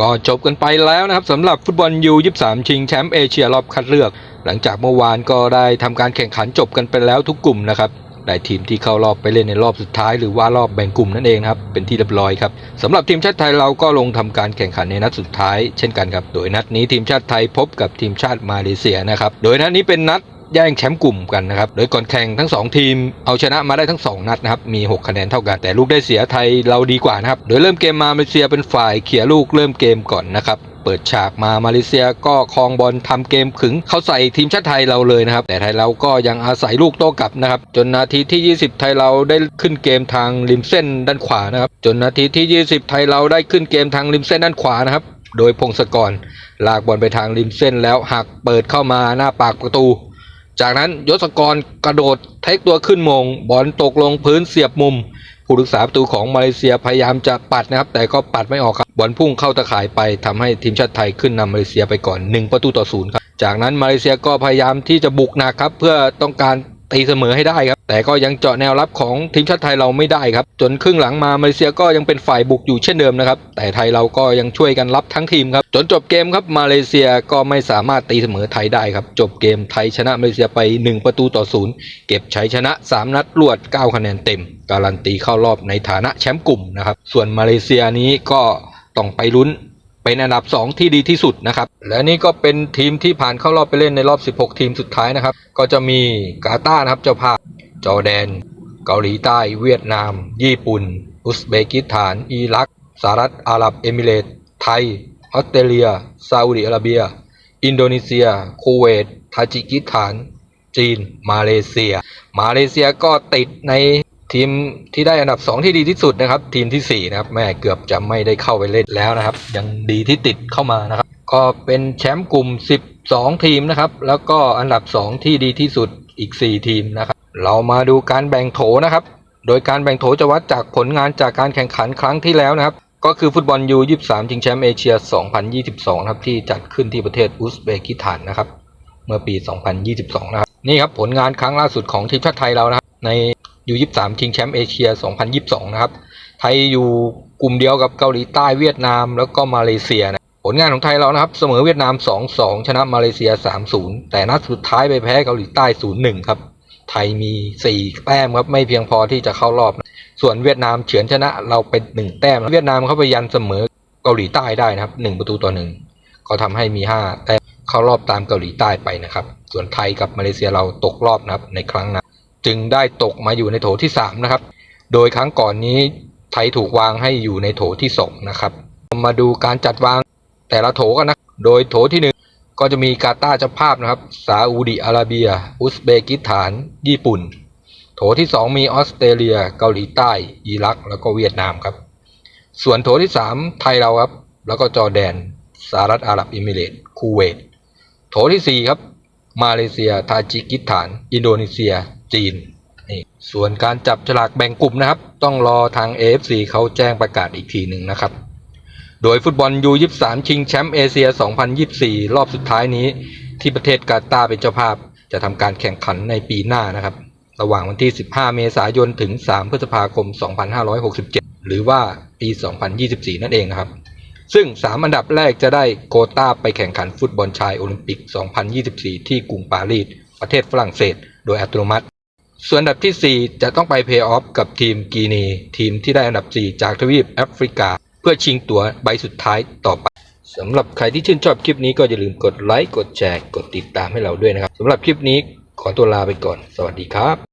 ก็จบกันไปแล้วนะครับสำหรับฟุตบอลยู23ชิงแชมป์เอเชียรอบคัดเลือก หลังจากเมื่อวานก็ได้ทำการแข่งขันจบกันไปแล้วทุกกลุ่มนะครับได้ทีมที่เข้ารอบไปเล่นในรอบสุดท้ายหรือว่ารอบแบ่งกลุ่มนั่นเองครับเป็นที่เรียบร้อยครับสำหรับทีมชาติไทยเราก็ลงทำการแข่งขันในนัดสุดท้ายเช่นกันครับโดยนัดนี้ทีมชาติไทยพบกับทีมชาติมาเลเซียนะครับโดยนัดนี้เป็นนัด แย่งแชมป์กลุ่มกันนะครับ โดยก่อนแข่งทั้ง 2 ทีมเอาชนะมาได้ทั้ง 2 นัดนะครับ มี 6 คะแนนเท่ากัน แต่ลูกได้เสียไทยเราดีกว่านะครับ โดยเริ่มเกมมามาเลเซียเป็นฝ่ายเขี่ยลูกเริ่มเกมก่อนนะครับเปิดฉากมามาเลเซียก็ครองบอลทำเกมขึงเข้าใส่ทีมชาติไทยเราเลยนะครับ แต่ไทยเราก็ยังอาศัยลูกโต้กลับนะครับ จนนาทีที่ 20 ไทยเราได้ขึ้นเกมทางริมเส้นด้านขวานะครับ จนนาทีที่ 20 ไทยเราได้ขึ้นเกมทางริมเส้นด้านขวานะครับ โดยพงศกรลากบอลไปทางริมเส้นแล้วหักเปิดเข้ามาหน้าปากประตู จากนั้นยศกรกระโดดเทคตัวขึ้นมง บอลตกลงพื้นเสียบมุม ผู้รักษาประตูของมาเลเซียพยายามจะปัดนะครับ แต่ก็ปัดไม่ออกครับ บอลพุ่งเข้าตะข่ายไปทำให้ทีมชาติไทยขึ้นนำมาเลเซียไปก่อน 1 ประตูต่อศูนย์ครับ จากนั้นมาเลเซียก็พยายามที่จะบุกหนักครับ เพื่อต้องการ ตีเสมอให้ได้ครับ แต่ก็ยังเจาะแนวรับของทีมชาติไทยเราไม่ได้ครับ จนครึ่งหลังมามาเลเซียก็ยังเป็นฝ่ายบุกอยู่เช่นเดิมนะครับ แต่ไทยเราก็ยังช่วยกันรับทั้งทีมครับ จนจบเกมครับมาเลเซียก็ไม่สามารถตีเสมอไทยได้ครับ จบเกมไทยชนะมาเลเซียไป 1 ประตูต่อศูนย์เก็บชัยชนะ 3 นัดรวด 9 คะแนนเต็ม การันตีเข้ารอบในฐานะแชมป์กลุ่มนะครับ ส่วนมาเลเซียนี้ก็ต้องไปลุ้น เป็นอันดับ 2 ที่ดีที่สุดนะครับ และนี่ก็เป็นทีมที่ผ่านเข้ารอบไปเล่นในรอบ 16 ทีมสุดท้ายนะครับ ก็จะมีกาตาร์นะครับเจ้าภาพจอร์แดน เกาหลีใต้ เวียดนาม ญี่ปุ่น อุซเบกิสถาน อิรักสหรัฐอาหรับเอมิเรตส์ไทยออสเตรเลียซาอุดิอาระเบีย อินโดนีเซีย คูเวตทาจิกิสถาน จีน มาเลเซีย มาเลเซียก็ติดใน ทีมที่ได้อันดับ 2 ที่ดีที่สุดนะครับ ทีมทีสี่ 4 นะครับแม่เกือบจะไม่ได้เข้าไปเล่นแล้วนะครับ ยังดีที่ติดเข้ามานะครับ ก็เป็นแชมป์กลุ่ม 12 ทีมนะครับ แล้วก็อันดับ 2 ที่ดีที่สุดอีก 4 ทีมนะครับ เรามาดูการแบ่งโถนะครับ โดยการแบ่งโถจะวัดจากผลงานจากการแข่งขันครั้งที่แล้วนะครับ ก็คือฟุตบอลยู23ชิงแชมป์เอเชีย 2022 นะครับที่จัดขึ้นที่ประเทศอุซเบกิสถานนะครับ เมื่อปี 2022 นะครับนี่ครับผลงานครั้งล่าสุดของทีมชาติไทยเรานะครับใน ยู่23ชิงแชมป์เอเชีย 2022 นะครับ ไทยอยู่กลุ่มเดียวกับเกาหลีใต้เวียดนามแล้วก็มาเลเซียนะผลงานของไทยเรานะครับ เสมอเวียดนาม 2-2 ชนะมาเลเซีย 3-0 แต่นัดสุดท้ายไปแพ้เกาหลีใต้ 0-1 ครับ ไทยมี 4 แต้มครับ ไม่เพียงพอที่จะเข้ารอบนะส่วนเวียดนามเฉือนชนะเราเป็น 1 แต้ม เวียดนามเขาไปยันเสมอเกาหลีใต้ได้นะครับ 1 ประตูต่อ 1 ก็ทำให้มี 5 แต้มเข้ารอบตามเกาหลีใต้ไปนะครับ ส่วนไทยกับมาเลเซียเราตกรอบนะครับในครั้งนั้น จึงได้ตกมาอยู่ในโถที่3นะครับ โดยครั้งก่อนนี้ไทยถูกวางให้อยู่ในโถที่2นะครับมาดูการจัดวางแต่ละโถกันนะ โดยโถที่ 1 ก็จะมีกาตาร์เจ้าภาพนะครับ ซาอุดิอาระเบีย อุซเบกิสถาน ญี่ปุ่น โถที่ 2 มีออสเตรเลีย เกาหลีใต้ อิรัก แล้วก็เวียดนามครับ ส่วนโถที่ 3 ไทยเราครับ แล้วก็จอร์แดน สหรัฐอาหรับเอมิเรตส์คูเวต โถที่ 4 ครับ มาเลเซีย ทาจิกิสถาน อินโดนีเซีย จีนนี่ส่วนการจับฉลากแบ่งกลุ่มนะครับ ต้องรอทาง AFC เขาแจ้งประกาศอีกทีหนึ่งนะครับ โดยฟุตบอลยู23ชิงแชมป์เอเชีย 2024 รอบสุดท้ายนี้ ที่ประเทศกาตาร์เป็นเจ้าภาพ จะทำการแข่งขันในปีหน้านะครับ ระหว่างวันที่ 15 เมษายน ถึง 3 พฤษภาคม 2567 หรือว่าปี 2024 นั่นเองนะครับ ซึ่ง 3 อันดับแรกจะได้โควต้าไปแข่งขันฟุตบอลชายโอลิมปิก 2024 ที่กรุงปารีส ประเทศฝรั่งเศส โดยอัตโนมัติ ส่วนอันดับที่ 4 จะต้องไปเพย์ออฟกับทีมกีนี ทีมที่ได้อันดับ 4 จากทวีปแอฟริกา เพื่อชิงตั๋วใบสุดท้ายต่อไปสำหรับใครที่ชื่นชอบคลิปนี้ก็อย่าลืมกดไลค์ กดแชร์ กดติดตามให้เราด้วยนะครับสำหรับคลิปนี้ขอตัวลาไปก่อน สวัสดีครับ